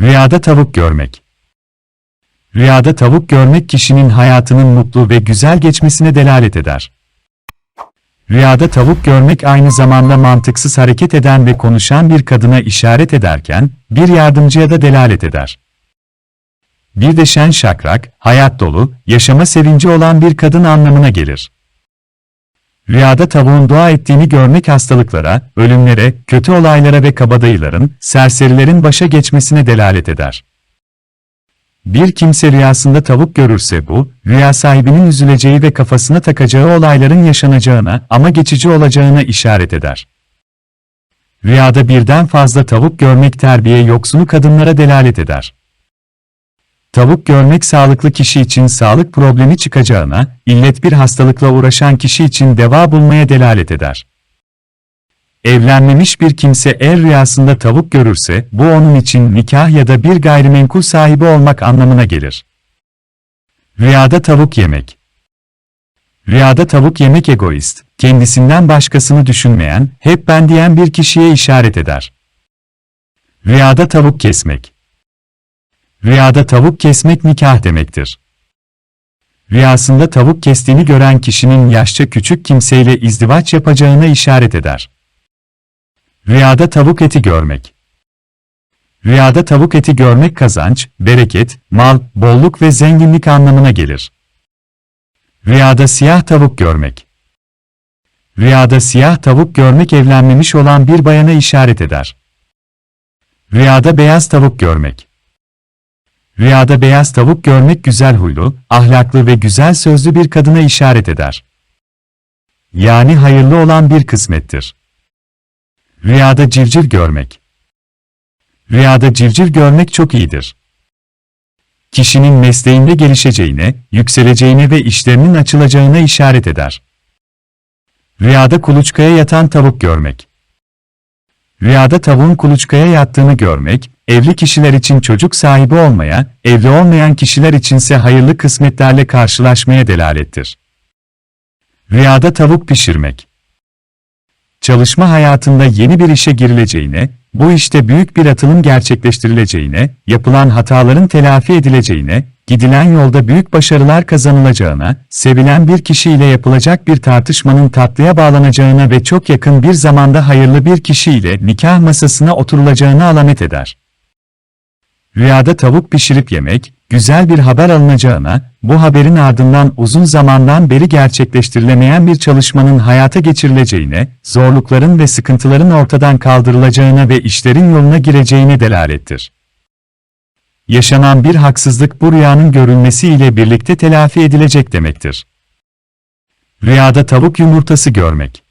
Rüyada tavuk görmek. Rüyada tavuk görmek kişinin hayatının mutlu ve güzel geçmesine delalet eder. Rüyada tavuk görmek aynı zamanda mantıksız hareket eden ve konuşan bir kadına işaret ederken, bir yardımcıya da delalet eder. Bir de şakrak, hayat dolu, yaşama sevinci olan bir kadın anlamına gelir. Rüyada tavuğun dua ettiğini görmek hastalıklara, ölümlere, kötü olaylara ve kabadayıların, serserilerin başa geçmesine delalet eder. Bir kimse rüyasında tavuk görürse bu, rüya sahibinin üzüleceği ve kafasına takacağı olayların yaşanacağına ama geçici olacağına işaret eder. Rüyada birden fazla tavuk görmek terbiye yoksunu kadınlara delalet eder. Tavuk görmek sağlıklı kişi için sağlık problemi çıkacağına, illet bir hastalıkla uğraşan kişi için deva bulmaya delalet eder. Evlenmemiş bir kimse eğer rüyasında tavuk görürse, bu onun için nikah ya da bir gayrimenkul sahibi olmak anlamına gelir. Rüyada tavuk yemek Rüyada tavuk yemek egoist, kendisinden başkasını düşünmeyen, hep ben diyen bir kişiye işaret eder. Rüyada tavuk kesmek Rüyada tavuk kesmek nikah demektir. Rüyasında tavuk kestiğini gören kişinin yaşça küçük kimseyle izdivaç yapacağına işaret eder. Rüyada tavuk eti görmek. Rüyada tavuk eti görmek kazanç, bereket, mal, bolluk ve zenginlik anlamına gelir. Rüyada siyah tavuk görmek. Rüyada siyah tavuk görmek evlenmemiş olan bir bayana işaret eder. Rüyada beyaz tavuk görmek. Rüyada beyaz tavuk görmek güzel huylu, ahlaklı ve güzel sözlü bir kadına işaret eder. Yani hayırlı olan bir kısmettir. Rüyada civciv görmek. Rüyada civciv görmek çok iyidir. Kişinin mesleğinde gelişeceğine, yükseleceğine ve işlerinin açılacağına işaret eder. Rüyada kuluçkaya yatan tavuk görmek. Rüyada tavuğun kuluçkaya yattığını görmek, evli kişiler için çocuk sahibi olmaya, evli olmayan kişiler içinse hayırlı kısmetlerle karşılaşmaya delalettir. Rüyada tavuk pişirmek. Çalışma hayatında yeni bir işe girileceğine, bu işte büyük bir atılım gerçekleştirileceğine, yapılan hataların telafi edileceğine, gidilen yolda büyük başarılar kazanılacağına, sevilen bir kişiyle yapılacak bir tartışmanın tatlıya bağlanacağına ve çok yakın bir zamanda hayırlı bir kişiyle nikah masasına oturulacağına alamet eder. Rüyada tavuk pişirip yemek, güzel bir haber alınacağına, bu haberin ardından uzun zamandan beri gerçekleştirilemeyen bir çalışmanın hayata geçirileceğine, zorlukların ve sıkıntıların ortadan kaldırılacağına ve işlerin yoluna gireceğine delalettir. Yaşanan bir haksızlık bu rüyanın görülmesi ile birlikte telafi edilecek demektir. Rüyada tavuk yumurtası görmek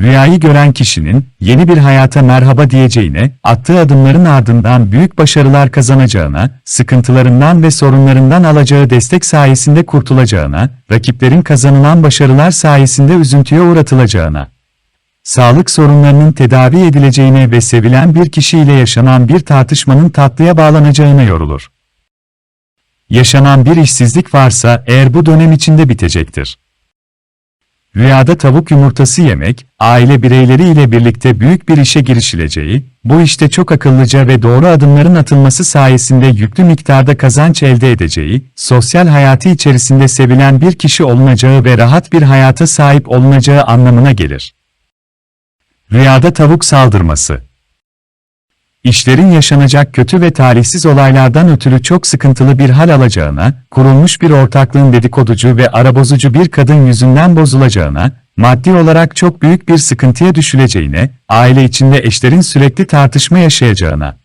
Rüyayı gören kişinin, yeni bir hayata merhaba diyeceğine, attığı adımların ardından büyük başarılar kazanacağına, sıkıntılarından ve sorunlarından alacağı destek sayesinde kurtulacağına, rakiplerin kazanılan başarılar sayesinde üzüntüye uğratılacağına, sağlık sorunlarının tedavi edileceğine ve sevilen bir kişiyle yaşanan bir tartışmanın tatlıya bağlanacağına yorulur. Yaşanan bir işsizlik varsa eğer bu dönem içinde bitecektir. Rüyada tavuk yumurtası yemek, aile bireyleri ile birlikte büyük bir işe girişileceği, bu işte çok akıllıca ve doğru adımların atılması sayesinde yüklü miktarda kazanç elde edeceği, sosyal hayatı içerisinde sevilen bir kişi olunacağı ve rahat bir hayata sahip olunacağı anlamına gelir. Rüyada tavuk saldırması İşlerin yaşanacak kötü ve talihsiz olaylardan ötürü çok sıkıntılı bir hal alacağına, kurulmuş bir ortaklığın dedikoducu ve arabozucu bir kadın yüzünden bozulacağına, maddi olarak çok büyük bir sıkıntıya düşüleceğine, aile içinde eşlerin sürekli tartışma yaşayacağına,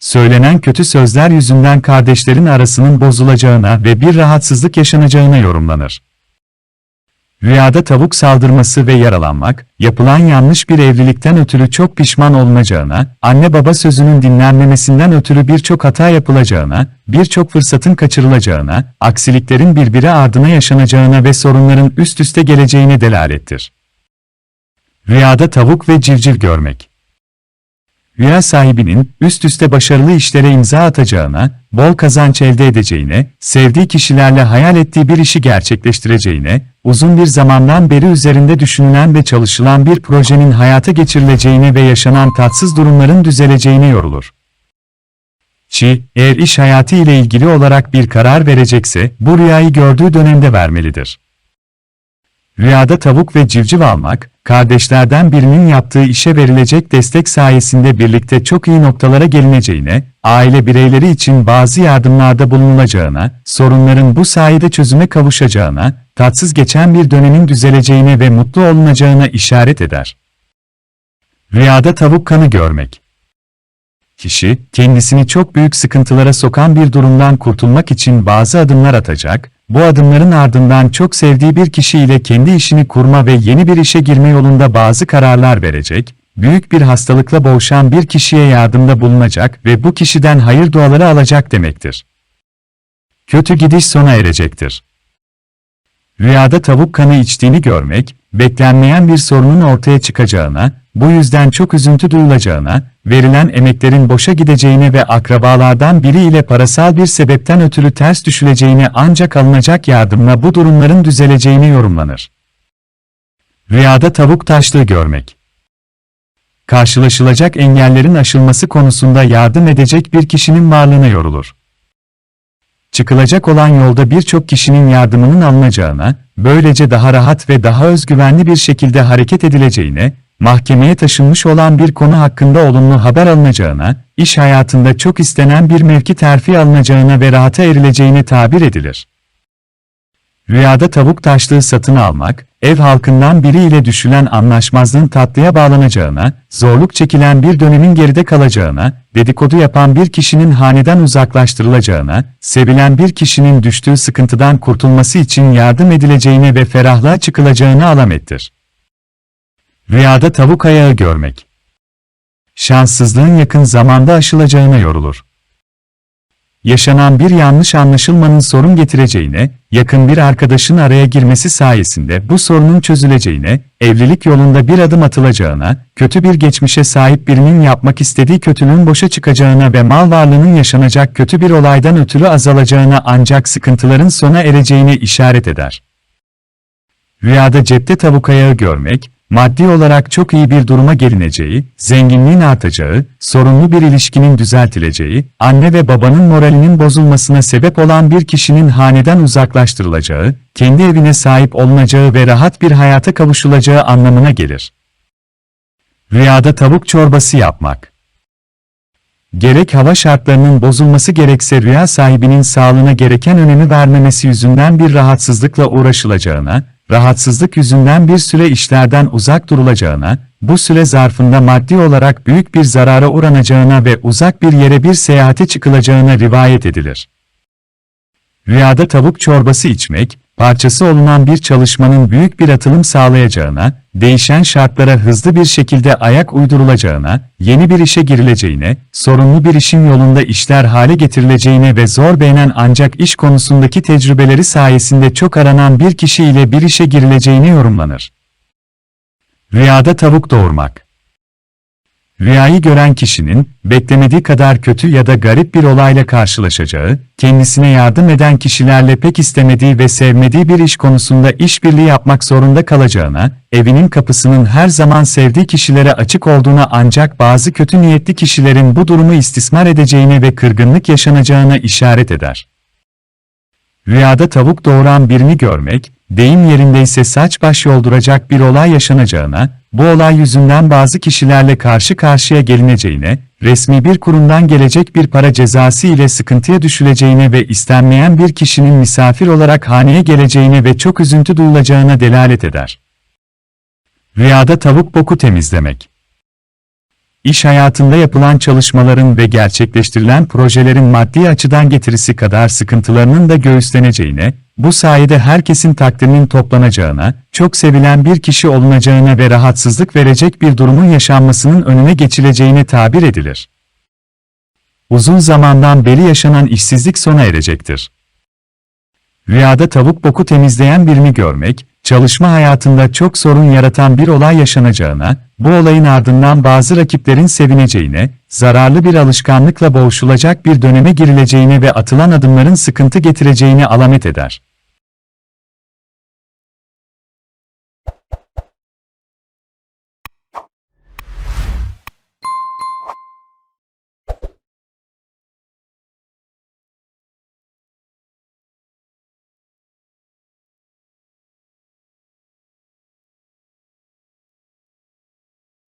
söylenen kötü sözler yüzünden kardeşlerin arasının bozulacağına ve bir rahatsızlık yaşanacağına yorumlanır. Rüyada tavuk saldırması ve yaralanmak, yapılan yanlış bir evlilikten ötürü çok pişman olunacağına, anne baba sözünün dinlenmemesinden ötürü birçok hata yapılacağına, birçok fırsatın kaçırılacağına, aksiliklerin birbiri ardına yaşanacağına ve sorunların üst üste geleceğine delalettir. Rüyada tavuk ve civciv görmek Rüya sahibinin üst üste başarılı işlere imza atacağına, bol kazanç elde edeceğine, sevdiği kişilerle hayal ettiği bir işi gerçekleştireceğine, uzun bir zamandan beri üzerinde düşünülen ve çalışılan bir projenin hayata geçirileceğine ve yaşanan tatsız durumların düzeleceğine yorulur. Çi, eğer iş hayatı ile ilgili olarak bir karar verecekse, bu rüyayı gördüğü dönemde vermelidir. Rüyada tavuk ve civciv almak, kardeşlerden birinin yaptığı işe verilecek destek sayesinde birlikte çok iyi noktalara gelineceğine, aile bireyleri için bazı yardımlarda bulunulacağına, sorunların bu sayede çözüme kavuşacağına, tatsız geçen bir dönemin düzeleceğine ve mutlu olunacağına işaret eder. Rüyada tavuk kanı görmek Kişi, kendisini çok büyük sıkıntılara sokan bir durumdan kurtulmak için bazı adımlar atacak, bu adımların ardından çok sevdiği bir kişi ile kendi işini kurma ve yeni bir işe girme yolunda bazı kararlar verecek, büyük bir hastalıkla boğuşan bir kişiye yardımda bulunacak ve bu kişiden hayır duaları alacak demektir. Kötü gidiş sona erecektir. Rüyada tavuk kanı içtiğini görmek, beklenmeyen bir sorunun ortaya çıkacağına, bu yüzden çok üzüntü duyulacağına, verilen emeklerin boşa gideceğine ve akrabalardan biri ile parasal bir sebepten ötürü ters düşüleceğine ancak alınacak yardımla bu durumların düzeleceğini yorumlanır. Rüyada tavuk taşlığı görmek Karşılaşılacak engellerin aşılması konusunda yardım edecek bir kişinin varlığına yorulur. Çıkılacak olan yolda birçok kişinin yardımının alınacağına, böylece daha rahat ve daha özgüvenli bir şekilde hareket edileceğine, mahkemeye taşınmış olan bir konu hakkında olumlu haber alınacağına, iş hayatında çok istenen bir mevki terfi alınacağına ve rahata erileceğine tabir edilir. Rüyada tavuk taşlığı satın almak, ev halkından biriyle düşülen anlaşmazlığın tatlıya bağlanacağına, zorluk çekilen bir dönemin geride kalacağına, dedikodu yapan bir kişinin haneden uzaklaştırılacağına, sevilen bir kişinin düştüğü sıkıntıdan kurtulması için yardım edileceğine ve ferahlığa çıkılacağına alamettir. Rüyada tavuk ayağı görmek. Şanssızlığın yakın zamanda aşılacağına yorulur. Yaşanan bir yanlış anlaşılmanın sorun getireceğine, yakın bir arkadaşın araya girmesi sayesinde bu sorunun çözüleceğine, evlilik yolunda bir adım atılacağına, kötü bir geçmişe sahip birinin yapmak istediği kötülüğün boşa çıkacağına ve mal varlığının yaşanacak kötü bir olaydan ötürü azalacağına ancak sıkıntıların sona ereceğine işaret eder. Rüyada cepte tavuk ayağı görmek, maddi olarak çok iyi bir duruma gelineceği, zenginliğin artacağı, sorunlu bir ilişkinin düzeltileceği, anne ve babanın moralinin bozulmasına sebep olan bir kişinin haneden uzaklaştırılacağı, kendi evine sahip olunacağı ve rahat bir hayata kavuşulacağı anlamına gelir. Rüyada tavuk çorbası yapmak Gerek hava şartlarının bozulması gerekse rüya sahibinin sağlığına gereken önemi vermemesi yüzünden bir rahatsızlıkla uğraşılacağına, rahatsızlık yüzünden bir süre işlerden uzak durulacağına, bu süre zarfında maddi olarak büyük bir zarara uğranacağına ve uzak bir yere bir seyahate çıkılacağına rivayet edilir. Rüyada tavuk çorbası içmek, parçası olunan bir çalışmanın büyük bir atılım sağlayacağına, değişen şartlara hızlı bir şekilde ayak uydurulacağına, yeni bir işe girileceğine, sorunlu bir işin yolunda işler hale getirileceğine ve zor beğenen ancak iş konusundaki tecrübeleri sayesinde çok aranan bir kişi ile bir işe girileceğine yorumlanır. Rüyada tavuk doğurmak Rüyayı gören kişinin, beklemediği kadar kötü ya da garip bir olayla karşılaşacağı, kendisine yardım eden kişilerle pek istemediği ve sevmediği bir iş konusunda işbirliği yapmak zorunda kalacağına, evinin kapısının her zaman sevdiği kişilere açık olduğuna ancak bazı kötü niyetli kişilerin bu durumu istismar edeceğine ve kırgınlık yaşanacağına işaret eder. Rüyada tavuk doğuran birini görmek, deyim yerindeyse saç baş yolduracak bir olay yaşanacağına, bu olay yüzünden bazı kişilerle karşı karşıya gelineceğine, resmi bir kurumdan gelecek bir para cezası ile sıkıntıya düşüleceğine ve istenmeyen bir kişinin misafir olarak haneye geleceğine ve çok üzüntü duyulacağına delalet eder. Rüyada tavuk boku temizlemek İş hayatında yapılan çalışmaların ve gerçekleştirilen projelerin maddi açıdan getirisi kadar sıkıntılarının da göğüsleneceğine, bu sayede herkesin takdirinin toplanacağına, çok sevilen bir kişi olunacağına ve rahatsızlık verecek bir durumun yaşanmasının önüne geçileceğine tabir edilir. Uzun zamandan beri yaşanan işsizlik sona erecektir. Rüyada tavuk boku temizleyen birini görmek, çalışma hayatında çok sorun yaratan bir olay yaşanacağına, bu olayın ardından bazı rakiplerin sevineceğine, zararlı bir alışkanlıkla boğuşulacak bir döneme girileceğine ve atılan adımların sıkıntı getireceğini alamet eder.